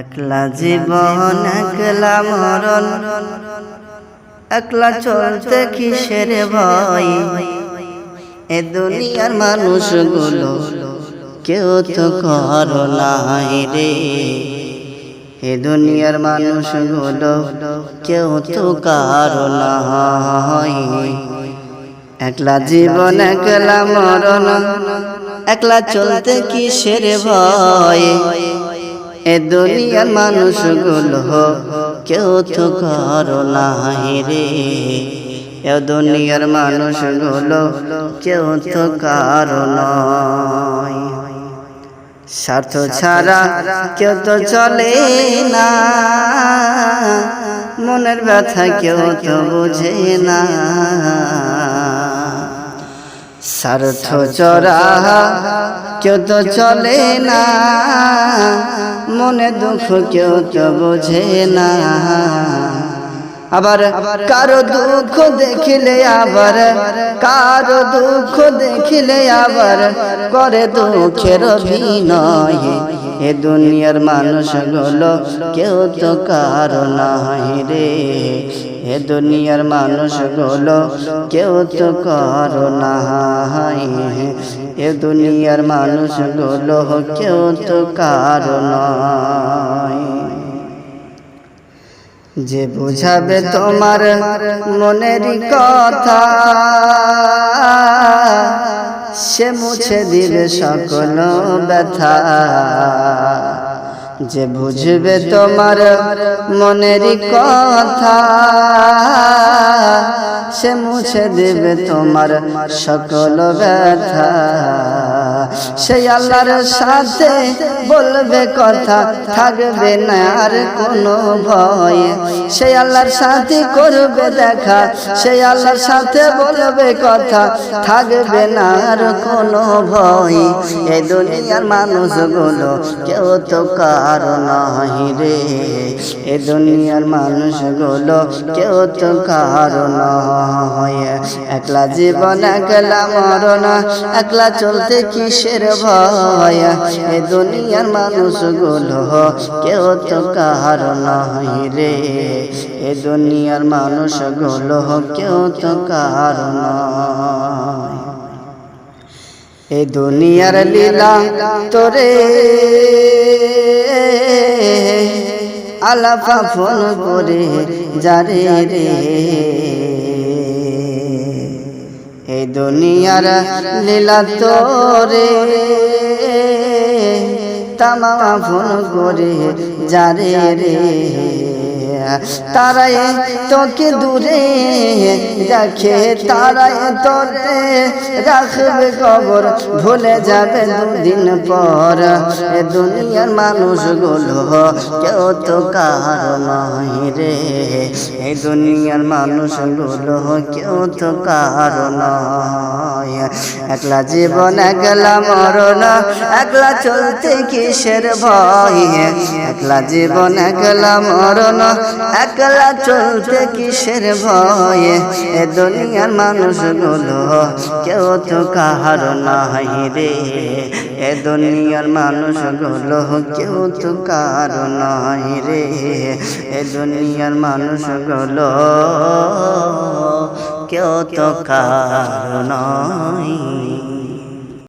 একলা জীবন, একলা মরণ, একলা চলতে কিসের ভয়? এ দুনিয়ার মানুষগুলো কেউ তো করো নাই রে। এ দুনিয়ার মানুষগুলো কেউ তো কারও নাই। একলা জীবন, একলা মরণ, একলা চলতে কিসের ভয়? এ দুনিয়ার মানুষগুলো কেউ তো করো নাই রে। এ দুনিয়ার মানুষগুলো কেউ তো কারও নয় স্বার্থ ছাড়া কেউ তো চলে না। মনের ব্যথা কেউ তো বোঝে না। স্বার্থ চরা কেউ তো চলে না। মনে দুঃখ কেউ তো বোঝে না। আবার কারও দুঃখ দেখিলে আবার, কারও দুঃখ দেখিলে আবার করে দুঃখের অভিনয়। এ দুনিয়ার মানুষগুলো কেউ তো কারও নয় রে। এ দুনিয়ার মানুষগুলো কেউ তো কারও নাই এ দুনিয়ার মানুষগুলো কেউ তো কারও নয়। যে বুঝাবে তোমার মনের কথা, সে মুছে দিবে সকল ব্যথা। যে বুঝবে তোমার মনের কথা সে মুছে দেবে তোমার সকল ব্যথা। সেই আল্লাহর সাথে বলবে কথা, থাকবে না আর কোনো ভয়। সেই আল্লাহর সাথে করবে দেখা, সেই আল্লাহর সাথে বলবে কথা, থাকবে না আর কোনো ভয়। এই দুনিয়ার মানুষগুলো কেউ তো কারও নয় রে। এ দুনিয়ার মানুষগুলো কেউ তো কারও নয় একলা জীবন, একলা মরণ, একলা চলতে কিসের ভয়। এ দুনিয়ার মানুষগুলো কেউ তো কারও নয় রে। এ দুনিয়ার মানুষগুলো কেউ তো নয়। এ দুনিয়ার লীলা তোরে। আলাফা ফোন করে যারে রে। এই দুনিয়ার লীলা তোরে তামা ফোন করে যারে রে তারাই তোকে দূরে রাখে, তারাই তোরে রাখবে কবর। ভুলে যাবে দুদিন পর এ দুনিয়ার মানুষগুলো, কেউ তো কার রে। এই দুনিয়ার মানুষগুলো, কেউ তো কার একলা জীবন, একলা মরণ, একলা চলতে কিসের ভয়? একলা জীবন, একলা মরণ একলা চলতে কিসের ভয়ে? এ দুনিয়ার মানুষগুলো কেউ তো কাহার নাই রে। এ দুনিয়ার মানুষগুলো কেউ তো কার রে। এ দুনিয়ার মানুষগুলো কেউ তো কার নয়